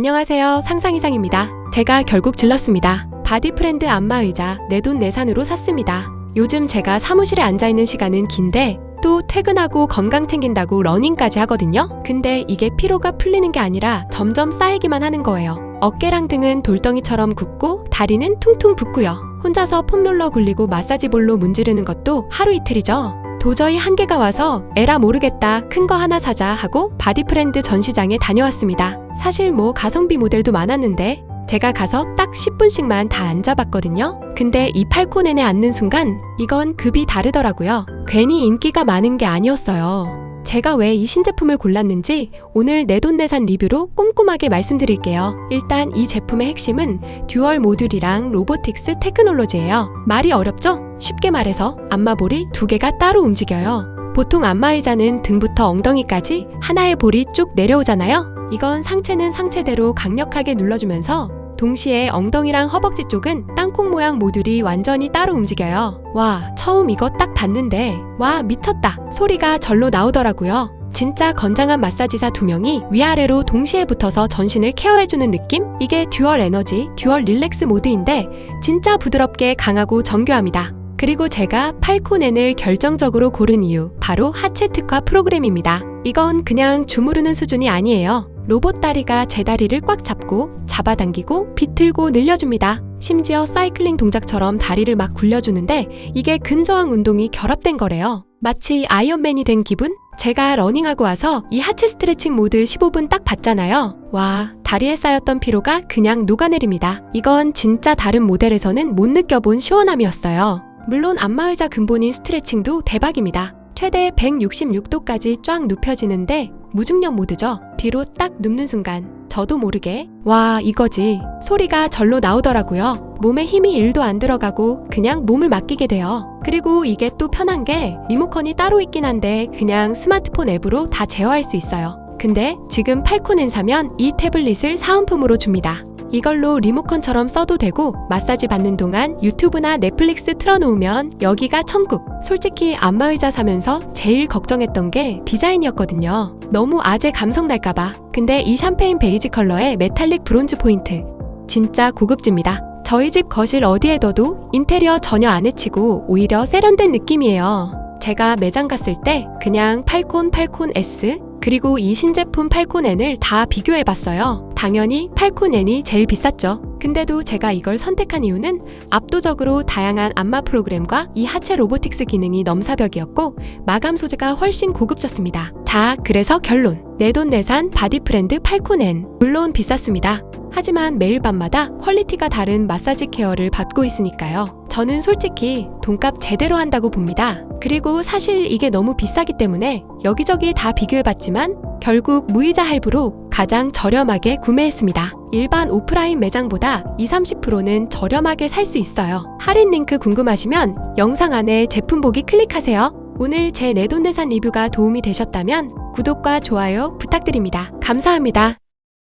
안녕하세요. 상상 이상입니다. 제가 결국 질렀습니다. 바디프렌드 안마 의자 내 돈 내산으로 샀습니다. 요즘 제가 사무실에 앉아 있는 시간은 긴데 또 퇴근하고 건강 챙긴다고 러닝까지 하거든요. 근데 이게 피로가 풀리는 게 아니라 점점 쌓이기만 하는 거예요. 어깨랑 등은 돌덩이처럼 굳고 다리는 퉁퉁 붓고요. 혼자서 폼롤러 굴리고 마사지 볼로 문지르는 것도 하루 이틀이죠. 도저히 한계가 와서 에라 모르겠다 큰 거 하나 사자 하고 바디프렌드 전시장에 다녀왔습니다. 사실 뭐 가성비 모델도 많았는데 제가 가서 딱 10분씩만 다 앉아봤거든요. 근데 이 팔코넨에 앉는 순간 이건 급이 다르더라고요. 괜히 인기가 많은 게 아니었어요. 제가 왜 이 신제품을 골랐는지 오늘 내돈내산 리뷰로 꼼꼼하게 말씀드릴게요. 일단 이 제품의 핵심은 듀얼 모듈이랑 로보틱스 테크놀로지예요. 말이 어렵죠? 쉽게 말해서 안마볼이 두 개가 따로 움직여요. 보통 안마의자는 등부터 엉덩이까지 하나의 볼이 쭉 내려오잖아요. 이건 상체는 상체대로 강력하게 눌러주면서 동시에 엉덩이랑 허벅지 쪽은 땅콩 모양 모듈이 완전히 따로 움직여요. 와, 처음 이거 딱 봤는데, 와, 미쳤다. 소리가 절로 나오더라고요. 진짜 건장한 마사지사 두 명이 위아래로 동시에 붙어서 전신을 케어해주는 느낌? 이게 듀얼 에너지, 듀얼 릴렉스 모드인데, 진짜 부드럽게 강하고 정교합니다. 그리고 제가 팔코넨을 결정적으로 고른 이유, 바로 하체 특화 프로그램입니다. 이건 그냥 주무르는 수준이 아니에요. 로봇 다리가 제 다리를 꽉 잡고 잡아당기고 비틀고 늘려줍니다. 심지어 사이클링 동작처럼 다리를 막 굴려주는데 이게 근저항 운동이 결합된 거래요. 마치 아이언맨이 된 기분? 제가 러닝하고 와서 이 하체 스트레칭 모드 15분 딱 봤잖아요. 와, 다리에 쌓였던 피로가 그냥 녹아내립니다. 이건 진짜 다른 모델에서는 못 느껴본 시원함이었어요. 물론 안마의자 근본인 스트레칭도 대박입니다. 최대 166도까지 쫙 눕혀지는데 무중력 모드죠. 뒤로 딱 눕는 순간 저도 모르게 와 이거지 소리가 절로 나오더라고요. 몸에 힘이 1도 안 들어가고 그냥 몸을 맡기게 돼요. 그리고 이게 또 편한 게 리모컨이 따로 있긴 한데 그냥 스마트폰 앱으로 다 제어할 수 있어요. 근데 지금 팔코넨 사면 이 태블릿을 사은품으로 줍니다. 이걸로 리모컨처럼 써도 되고 마사지 받는 동안 유튜브나 넷플릭스 틀어놓으면 여기가 천국. 솔직히 안마의자 사면서 제일 걱정했던 게 디자인이었거든요. 너무 아재 감성 날까봐. 근데 이 샴페인 베이지 컬러의 메탈릭 브론즈 포인트. 진짜 고급집니다. 저희 집 거실 어디에 둬도 인테리어 전혀 안 해치고 오히려 세련된 느낌이에요. 제가 매장 갔을 때 그냥 팔콘 팔콘 S 그리고 이 신제품 팔콘N을 다 비교해봤어요. 당연히 팔콘N이 제일 비쌌죠. 근데도 제가 이걸 선택한 이유는 압도적으로 다양한 안마 프로그램과 이 하체 로보틱스 기능이 넘사벽이었고 마감 소재가 훨씬 고급졌습니다. 자, 그래서 결론. 내돈내산 바디프렌드 팔콘N. 물론 비쌌습니다. 하지만 매일 밤마다 퀄리티가 다른 마사지 케어를 받고 있으니까요. 저는 솔직히 돈값 제대로 한다고 봅니다. 그리고 사실 이게 너무 비싸기 때문에 여기저기 다 비교해봤지만 결국 무이자 할부로 가장 저렴하게 구매했습니다. 일반 오프라인 매장보다 20, 30%는 저렴하게 살 수 있어요. 할인 링크 궁금하시면 영상 안에 제품 보기 클릭하세요. 오늘 제 내돈내산 리뷰가 도움이 되셨다면 구독과 좋아요 부탁드립니다. 감사합니다.